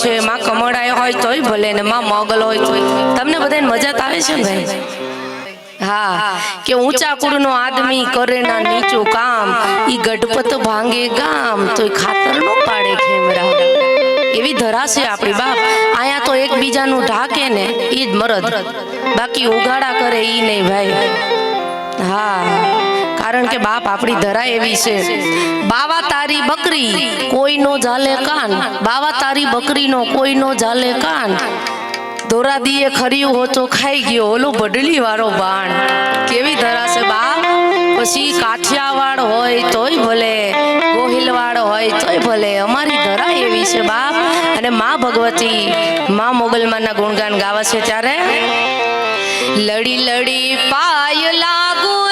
છે, માં કમળાય હોય તોય ભલે ને માં મોગલ હોય તોય. તમને બધાને મજા તો આવે છે ને ભાઈ? હા, કે ઊંચા કુળનો આદમી કરે ના નીચું કામ, ઈ ગઢપત ભાંગે ગામ, તોય ખાતર નો પાડે ખેમરા. એવી ધરા છે આપણી બાપ આયા તો એકબીજાનું ઢાકે ને ઈ જ મરદ. બાકી ઉગાડા કરે ઈ નહીં ભાઈ. હા. કારણ કે બાપ આપણી ધરા એવી છે. બાવા તારી બકરી, કોઈનો જાલે કાન. બાવા તારી બકરીનો, કોઈનો જાલે કાન. દોરાદીએ ખર્યું હો તો ખાઈ ગયો. ઓલો બડલી વાળો બાણ. કેવી ધરા છે બાપ? પછી કાઠિયાવાડ હોય તોય ભલે, ગોહિલવાડ હોય તોય ભલે. અમારી ધરા એવી છે બાપ. અને માં ભગવતી, માં મોગલમાના ગુણગાન ગાવા છે ત્યારે. લડી લડી પાય લાગુ